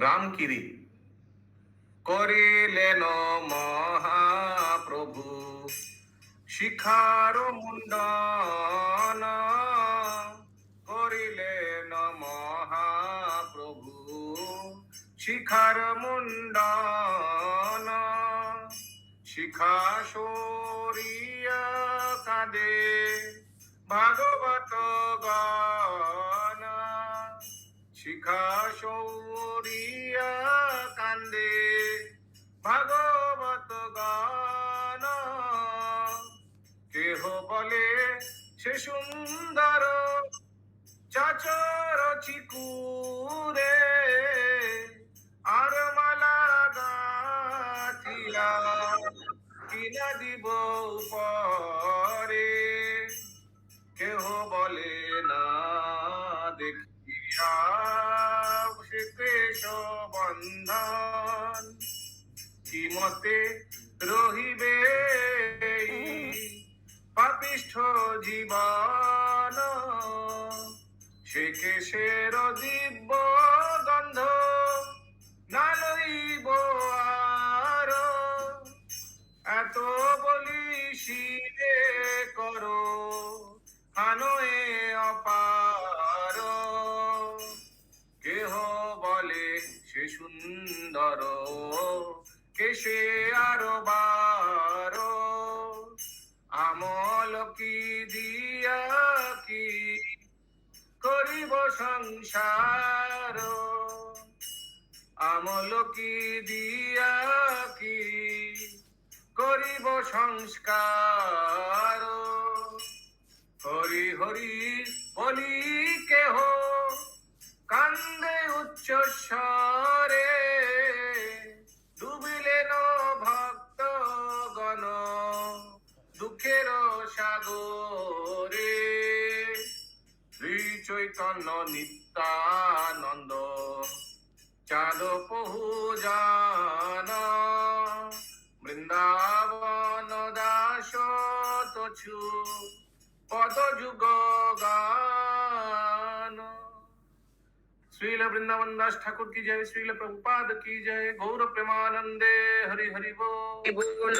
রামকিরি। করিলেন মহাপ্রভু শিখার মুন্ডন। করিলেন মহাপ্রভু শিখার মুন্ডন। শিখা সরিয়া কাঁদে ভাগবত সৌরিয়া কান্দে ভাগবত গান। কেহ বলে, সে সুন্দর চাচর চিকুরে, আর মালা গাথিয়া কিনা দিব পরে। কেশ বন্ধন। কি মতে রহিবে পাপিষ্ঠ জীবন। সে কেশের দিব্য কেশে আরও বার। আমল কি দিয়া কি করিব সংসার? আমল কি দিয়া কি করিব সংস্কার? হরি হরি বলি চৈতন্য নিত্যানন্দ। চাঁদ পহুজান বৃন্দাবন দাস তছু পদ যুগ গান। শ্রীল বৃন্দাবন দাস ঠাকুর কি জয়? শ্রীল প্রভুপাদ কি জয়? গৌর প্রেমানন্দে হরি হরি বল।